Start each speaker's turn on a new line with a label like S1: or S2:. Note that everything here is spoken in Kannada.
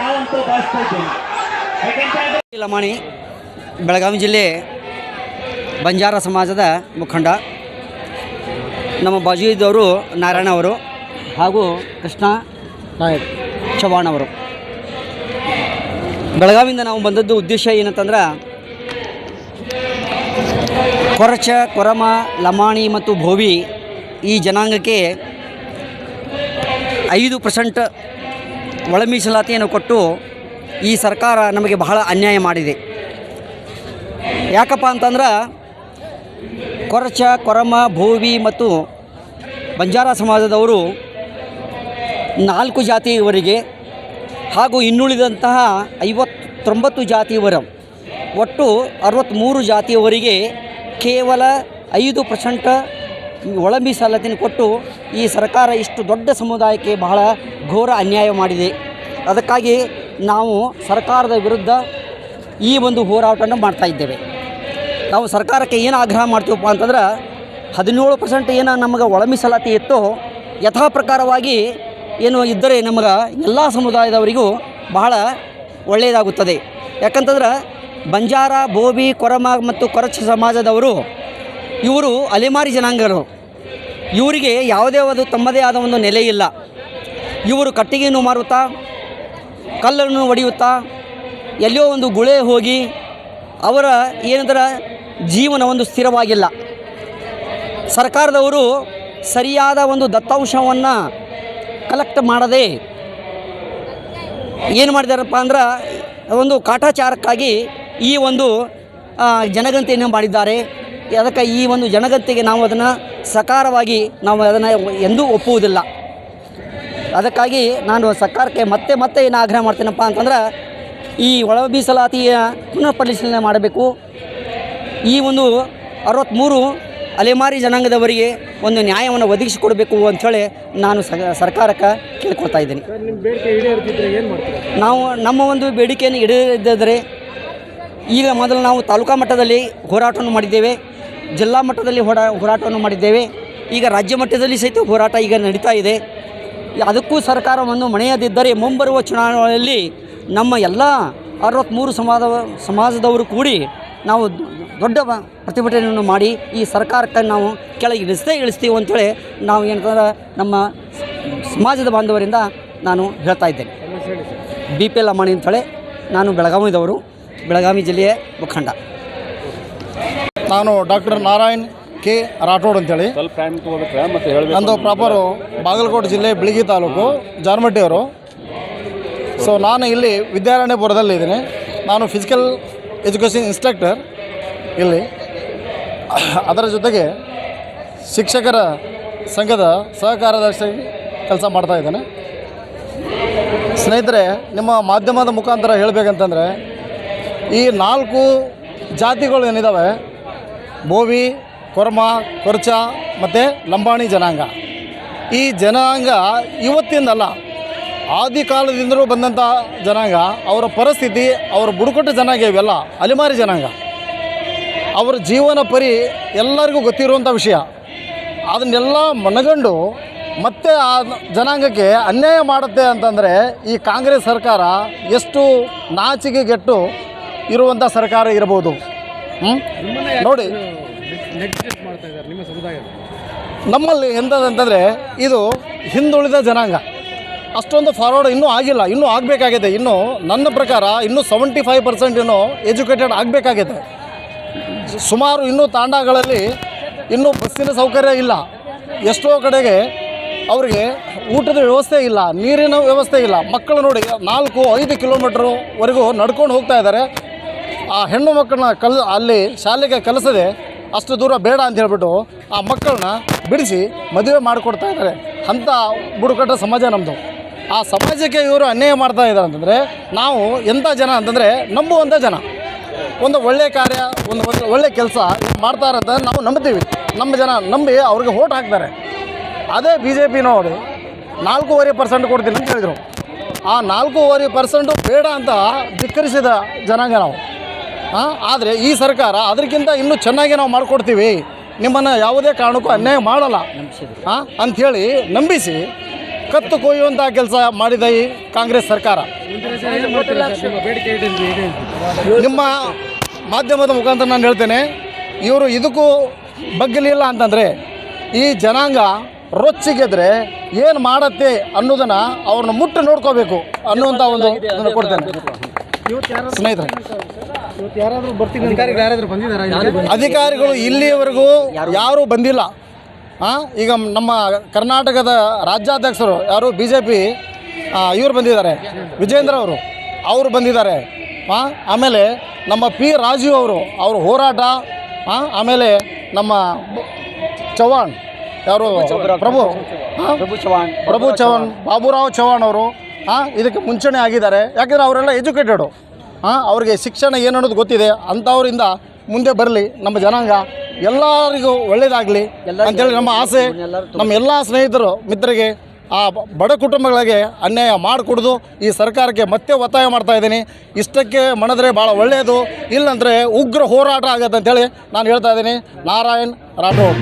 S1: ನಾವಂತೂ ಭಾವಿಸ್ತಾ ಇದ್ದೀವಿ.
S2: ಲಮಾಣಿ, ಬೆಳಗಾವಿ ಜಿಲ್ಲೆ ಬಂಜಾರ ಸಮಾಜದ ಮುಖಂಡ ನಮ್ಮ ಬಾಜಿದವರು ನಾರಾಯಣ ಅವರು ಹಾಗೂ ಕೃಷ್ಣ ನಾಯಕ್ ಚವ್ಹಾಣ್ ಅವರು. ಬೆಳಗಾವಿಯಿಂದ ನಾವು ಬಂದದ್ದು ಉದ್ದೇಶ ಏನಂತಂದ್ರೆ, ಕೊರಚ, ಕೊರಮ, ಲಮಾಣಿ ಮತ್ತು ಭೋವಿ ಈ ಜನಾಂಗಕ್ಕೆ ಐದು ಪರ್ಸೆಂಟ್ ಒಳ ಮೀಸಲಾತಿಯನ್ನು ಕೊಟ್ಟು ಈ ಸರ್ಕಾರ ನಮಗೆ ಬಹಳ ಅನ್ಯಾಯ ಮಾಡಿದೆ. ಯಾಕಪ್ಪ ಅಂತಂದ್ರೆ ಕೊರಚ, ಕೊರಮ, ಭೋವಿ ಮತ್ತು ಬಂಜಾರ ಸಮಾಜದವರು ನಾಲ್ಕು ಜಾತಿಯವರಿಗೆ ಹಾಗೂ ಇನ್ನುಳಿದಂತಹ ಐವತ್ತೊಂಬತ್ತು ಜಾತಿಯವರ ಒಟ್ಟು ಅರವತ್ತ್ಮೂರು ಜಾತಿಯವರಿಗೆ ಕೇವಲ ಐದು ಪರ್ಸೆಂಟ್ ಒಳ ಸಾಲತಿನ ಕೊಟ್ಟು ಈ ಸರ್ಕಾರ ಇಷ್ಟು ದೊಡ್ಡ ಸಮುದಾಯಕ್ಕೆ ಬಹಳ ಘೋರ ಅನ್ಯಾಯ ಮಾಡಿದೆ. ಅದಕ್ಕಾಗಿ ನಾವು ಸರ್ಕಾರದ ವಿರುದ್ಧ ಈ ಒಂದು ಹೋರಾಟವನ್ನು ಮಾಡ್ತಾ ಇದ್ದೇವೆ. ನಾವು ಸರ್ಕಾರಕ್ಕೆ ಏನು ಆಗ್ರಹ ಮಾಡ್ತೀವಪ್ಪ ಅಂತಂದ್ರೆ ಹದಿನೇಳು ಪರ್ಸೆಂಟ್ ಏನು ನಮಗೆ ಒಳ ಮೀಸಲಾತಿ ಇತ್ತು ಯಥಾ ಪ್ರಕಾರವಾಗಿ ಏನು ಇದ್ದರೆ ನಮಗೆ ಎಲ್ಲ ಸಮುದಾಯದವರಿಗೂ ಬಹಳ ಒಳ್ಳೆಯದಾಗುತ್ತದೆ. ಯಾಕಂತಂದ್ರೆ ಬಂಜಾರ ಬೋಬಿ ಕೊರಮ ಮತ್ತು ಕೊರಚ ಸಮಾಜದವರು ಇವರು ಅಲೆಮಾರಿ ಜನಾಂಗರು. ಇವರಿಗೆ ಯಾವುದೇ ಒಂದು ತಮ್ಮದೇ ಆದ ಒಂದು ನೆಲೆ ಇಲ್ಲ. ಇವರು ಕಟ್ಟಿಗೆಯನ್ನು ಮಾರುತ್ತಾ, ಕಲ್ಲನ್ನು ಹೊಡೆಯುತ್ತಾ ಎಲ್ಲೋ ಒಂದು ಗುಳೆ ಹೋಗಿ ಅವರ ಏನಂದ್ರೆ ಜೀವನ ಒಂದು ಸ್ಥಿರವಾಗಿಲ್ಲ. ಸರ್ಕಾರದವರು ಸರಿಯಾದ ಒಂದು ದತ್ತಾಂಶವನ್ನು ಕಲೆಕ್ಟ್ ಮಾಡದೆ ಏನು ಮಾಡಿದಾರಪ್ಪ ಅಂದ್ರೆ ಒಂದು ಕಾಟಾಚಾರಕ್ಕಾಗಿ ಈ ಒಂದು ಜನಗಣತಿಯನ್ನು ಮಾಡಿದ್ದಾರೆ. ಅದಕ್ಕೆ ಈ ಒಂದು ಜನಗತ್ತಿಗೆ ನಾವು ಅದನ್ನು ಸಕಾರವಾಗಿ ನಾವು ಅದನ್ನು ಎಂದೂ ಒಪ್ಪುವುದಿಲ್ಲ. ಅದಕ್ಕಾಗಿ ನಾನು ಸರ್ಕಾರಕ್ಕೆ ಮತ್ತೆ ಮತ್ತೆ ಏನು ಆಗ್ರಹ ಮಾಡ್ತೀನಪ್ಪ ಅಂತಂದ್ರೆ ಈ ಒಳ ಮೀಸಲಾತಿಯ ಪುನಃ ಪರಿಶೀಲನೆ ಮಾಡಬೇಕು. ಈ ಒಂದು ಅರವತ್ತ್ಮೂರು ಅಲೆಮಾರಿ ಜನಾಂಗದವರಿಗೆ ಒಂದು ನ್ಯಾಯವನ್ನು ಒದಗಿಸಿಕೊಡಬೇಕು ಅಂಥೇಳಿ ನಾನು ಸ ಸರ್ಕಾರಕ್ಕೆ ಕೇಳ್ಕೊಳ್ತಾ ಇದ್ದೀನಿ. ನಾವು ನಮ್ಮ ಒಂದು ಬೇಡಿಕೆಯನ್ನು ಈಡೇರಿದ್ದರೆ ಈಗ ಮೊದಲು ನಾವು ತಾಲೂಕಾ ಮಟ್ಟದಲ್ಲಿ ಹೋರಾಟವನ್ನು ಮಾಡಿದ್ದೇವೆ. ಜಿಲ್ಲಾ ಮಟ್ಟದಲ್ಲಿ ಹೋರಾ ಹೋರಾಟವನ್ನು ಮಾಡಿದ್ದೇವೆ. ಈಗ ರಾಜ್ಯ ಮಟ್ಟದಲ್ಲಿ ಸಹಿತ ಹೋರಾಟ ಈಗ ನಡೀತಾ ಇದೆ. ಅದಕ್ಕೂ ಸರ್ಕಾರವನ್ನು ಮಣೆಯದಿದ್ದರೆ ಮುಂಬರುವ ಚುನಾವಣೆಯಲ್ಲಿ ನಮ್ಮ ಎಲ್ಲ ಅರವತ್ತ್ಮೂರು ಸಮಾಜ ಸಮಾಜದವರು ಕೂಡಿ ನಾವು ದೊಡ್ಡ ಪ್ರತಿಭಟನೆಯನ್ನು ಮಾಡಿ ಈ ಸರ್ಕಾರಕ್ಕೆ ನಾವು ಕೆಳಗೆ ಇಳಿಸ್ತೇ ಇಳಿಸ್ತೀವಿ ಅಂತೇಳಿ ನಾವು ಏನಂತಂದ್ರೆ ನಮ್ಮ ಸಮಾಜದ ಬಾಂಧವರಿಂದ ನಾನು ಹೇಳ್ತಾ ಇದ್ದೇನೆ. ಬಿ ಪಿ ಲಮಾಣಿ ಅಂತೇಳಿ ನಾನು ಬೆಳಗಾವಿದವರು. ಬೆಳಗಾವಿ ಜಿಲ್ಲೆಯ ಮುಖಂಡ.
S3: ನಾನು ಡಾಕ್ಟರ್ ನಾರಾಯಣ್ ಕೆ ರಾಠೋಡ್ ಅಂತೇಳಿ. ನಂದು ಪ್ರಾಪರು ಬಾಗಲಕೋಟೆ ಜಿಲ್ಲೆ ಬಿಳಿಗಿ ತಾಲೂಕು ಜಾರ್ಮಟ್ಟಿಯವರು ಸೊ ನಾನು ಇಲ್ಲಿ ವಿದ್ಯಾರಣ್ಯಪುರದಲ್ಲಿ ಇದ್ದೀನಿ. ನಾನು ಫಿಸಿಕಲ್ ಎಜುಕೇಷನ್ ಇನ್ಸ್ಟ್ರಕ್ಟರ್ ಇಲ್ಲಿ. ಅದರ ಜೊತೆಗೆ ಶಿಕ್ಷಕರ ಸಂಘದ ಸಹಕಾರದರ್ಶಿ ಕೆಲಸ ಮಾಡ್ತಾ ಇದ್ದೇನೆ. ಸ್ನೇಹಿತರೆ ನಿಮ್ಮ ಮಾಧ್ಯಮದ ಮುಖಾಂತರ ಹೇಳಬೇಕಂತಂದರೆ ಈ ನಾಲ್ಕು ಜಾತಿಗಳು ಏನಿದ್ದಾವೆ ಬೋವಿ, ಕೊರ್ಮ, ಕೊರ್ಚ ಮತ್ತು ಲಂಬಾಣಿ ಜನಾಂಗ. ಈ ಜನಾಂಗ ಇವತ್ತಿಂದಲ್ಲ, ಆದಿ ಕಾಲದಿಂದಲೂ ಬಂದಂಥ ಜನಾಂಗ, ಅವರ ಪರಿಸ್ಥಿತಿ, ಅವರ ಬುಡಕಟ್ಟು ಜನಾಂಗ ಇವೆಲ್ಲ, ಅಲೆಮಾರಿ ಜನಾಂಗ. ಅವರ ಜೀವನ ಪರಿ ಎಲ್ಲರಿಗೂ ಗೊತ್ತಿರುವಂಥ ವಿಷಯ. ಅದನ್ನೆಲ್ಲ ಮನಗಂಡು ಮತ್ತೆ ಆ ಜನಾಂಗಕ್ಕೆ ಅನ್ಯಾಯ ಮಾಡುತ್ತೆ ಅಂತಂದರೆ ಈ ಕಾಂಗ್ರೆಸ್ ಸರ್ಕಾರ ಎಷ್ಟು ನಾಚಿಕೆಗೆಟ್ಟು ಇರುವಂಥ ಸರ್ಕಾರ ಇರ್ಬೋದು. ಹ್ಞೂ ನೋಡಿ. ನಮ್ಮಲ್ಲಿ ಎಂಥದಂತಂದರೆ ಇದು ಹಿಂದುಳಿದ ಜನಾಂಗ. ಅಷ್ಟೊಂದು ಫಾರ್ವರ್ಡ್ ಇನ್ನೂ ಆಗಿಲ್ಲ ಇನ್ನೂ ಆಗಬೇಕಾಗಿದೆ ಇನ್ನೂ ನನ್ನ ಪ್ರಕಾರ ಇನ್ನೂ ಸೆವೆಂಟಿ ಫೈವ್ ಪರ್ಸೆಂಟ್ ಇನ್ನೂ ಎಜುಕೇಟೆಡ್ ಆಗಬೇಕಾಗಿದೆ. ಸುಮಾರು ಇನ್ನೂ ತಾಂಡಗಳಲ್ಲಿ ಇನ್ನೂ ಬಸ್ಸಿನ ಸೌಕರ್ಯ ಇಲ್ಲ. ಎಷ್ಟೋ ಕಡೆಗೆ ಅವರಿಗೆ ಊಟದ ವ್ಯವಸ್ಥೆ ಇಲ್ಲ ನೀರಿನ ವ್ಯವಸ್ಥೆ ಇಲ್ಲ. ಮಕ್ಕಳು ನೋಡಿ ನಾಲ್ಕು ಐದು ಕಿಲೋಮೀಟ್ರವರೆಗೂ ನಡ್ಕೊಂಡು ಹೋಗ್ತಾ ಇದ್ದಾರೆ. ಆ ಹೆಣ್ಣು ಮಕ್ಕಳನ್ನ ಕಲ್ ಅಲ್ಲಿ ಶಾಲೆಗೆ ಕಲಿಸದೆ ಅಷ್ಟು ದೂರ ಬೇಡ ಅಂತ ಹೇಳ್ಬಿಟ್ಟು ಆ ಮಕ್ಕಳನ್ನ ಬಿಡಿಸಿ ಮದುವೆ ಮಾಡಿಕೊಡ್ತಾ ಇದ್ದಾರೆ. ಅಂಥ ಬುಡುಕಟ್ಟ ಸಮಾಜ ನಮ್ಮದು ಆ ಸಮಾಜಕ್ಕೆ ಇವರು ಅನ್ಯಾಯ ಮಾಡ್ತಾ ಇದ್ದಾರೆ ಅಂತಂದರೆ ನಾವು ಎಂಥ ಜನ ಅಂತಂದರೆ ನಂಬುವಂಥ ಜನ. ಒಂದು ಒಳ್ಳೆಯ ಕಾರ್ಯ, ಒಂದು ಒಳ್ಳೆಯ ಕೆಲಸ ಮಾಡ್ತಾರೆ ಅಂತ ನಾವು ನಂಬ್ತೀವಿ. ನಮ್ಮ ಜನ ನಂಬಿ ಅವ್ರಿಗೆ ಓಟ್ ಹಾಕ್ತಾರೆ. ಅದೇ ಬಿ ಜೆ ಪಿನವರು ನಾಲ್ಕೂವರೆ ಪರ್ಸೆಂಟ್ ಕೊಡ್ತೀನಿ ಅಂತ ಹೇಳಿದರು. ಆ ನಾಲ್ಕೂವರೆ ಪರ್ಸೆಂಟು ಬೇಡ ಅಂತ ಧಿಕ್ಕರಿಸಿದ ಜನಾಂಗ ನಾವು. ಆದರೆ ಈ ಸರ್ಕಾರ ಅದಕ್ಕಿಂತ ಇನ್ನೂ ಚೆನ್ನಾಗಿ ನಾವು ಮಾಡಿಕೊಡ್ತೀವಿ. ನಿಮ್ಮನ್ನು ಯಾವುದೇ ಕಾರಣಕ್ಕೂ ಅನ್ಯಾಯ ಮಾಡಲ್ಲ. ಹಾಂ ಅಂಥೇಳಿ ನಂಬಿಸಿ ಕತ್ತು ಕೊಯ್ಯುವಂಥ ಕೆಲಸ ಮಾಡಿದ ಈ ಕಾಂಗ್ರೆಸ್ ಸರ್ಕಾರ.
S4: ನಿಮ್ಮ
S3: ಮಾಧ್ಯಮದ ಮುಖಾಂತರ ನಾನು ಹೇಳ್ತೇನೆ, ಇವರು ಇದಕ್ಕೂ ಬಗ್ಗಲಿಲ್ಲ ಅಂತಂದರೆ ಈ ಜನಾಂಗ ರೊಚ್ಚಿಗೆದ್ರೆ ಏನು ಮಾಡತ್ತೆ ಅನ್ನೋದನ್ನು ಅವ್ರನ್ನ ಮುಟ್ಟು ನೋಡ್ಕೋಬೇಕು ಅನ್ನುವಂಥ ಒಂದು ಕೊಡ್ತೇನೆ. ಸ್ನೇಹಿತರೆ.
S4: ಅಧಿಕಾರಿಗಳು ಯಾರಾದರೂ ಬಂದಿದ್ದಾರಾ
S3: ಅಧಿಕಾರಿಗಳು ಇಲ್ಲಿಯವರೆಗೂ ಯಾರೂ ಬಂದಿಲ್ಲ. ಹಾಂ ಈಗ ನಮ್ಮ ಕರ್ನಾಟಕದ ರಾಜ್ಯಾಧ್ಯಕ್ಷರು ಯಾರು? ಬಿ ಜೆ ಪಿ ಇವರು ಬಂದಿದ್ದಾರೆ. ವಿಜೇಂದ್ರ ಅವರು ಅವರು ಬಂದಿದ್ದಾರೆ. ಹಾಂ ಆಮೇಲೆ ನಮ್ಮ ಪಿ ರಾಜೀವ್ ಅವರು ಅವರು ಹೋರಾಟ ಹಾಂ ಆಮೇಲೆ ನಮ್ಮ ಚೌಹಾಣ್ ಚವ್ಹಾಣ್ ಯಾರು? ಪ್ರಭು
S2: ಪ್ರಭು. ಚವ್ಹಾಣ್.
S3: ಪ್ರಭು ಚವ್ಹಾಣ್ ಬಾಬುರಾವ್ ಚವ್ಹಾಣ್ ಅವರು ಹಾಂ ಇದಕ್ಕೆ ಮುಂಚೂಣಿ ಆಗಿದ್ದಾರೆ. ಯಾಕೆಂದರೆ ಅವರೆಲ್ಲ ಎಜುಕೇಟೆಡು ಅವ್ರಿಗೆ ಶಿಕ್ಷಣ ಏನು ಅನ್ನೋದು ಗೊತ್ತಿದೆ ಅಂಥವರಿಂದ ಮುಂದೆ ಬರಲಿ. ನಮ್ಮ ಜನಾಂಗ ಎಲ್ಲರಿಗೂ ಒಳ್ಳೆಯದಾಗಲಿ ಅಂತೇಳಿ ನಮ್ಮ ಆಸೆ. ನಮ್ಮ ಎಲ್ಲ ಸ್ನೇಹಿತರು ಮಿತ್ರರಿಗೆ ಆ ಬಡ ಕುಟುಂಬಗಳಿಗೆ ಅನ್ಯಾಯ ಮಾಡಿಕೊಡ್ದು. ಈ ಸರ್ಕಾರಕ್ಕೆ ಮತ್ತೆ ಒತ್ತಾಯ ಮಾಡ್ತಾ ಇದ್ದೀನಿ. ಇಷ್ಟಕ್ಕೆ ಮಣದ್ರೆ ಭಾಳ ಒಳ್ಳೆಯದು ಇಲ್ಲಂದರೆ ಉಗ್ರ ಹೋರಾಟ ಆಗತ್ತೆ ಅಂತೇಳಿ ನಾನು ಹೇಳ್ತಾ ಇದ್ದೀನಿ. ನಾರಾಯಣ್ ರಾಠೋಡ್.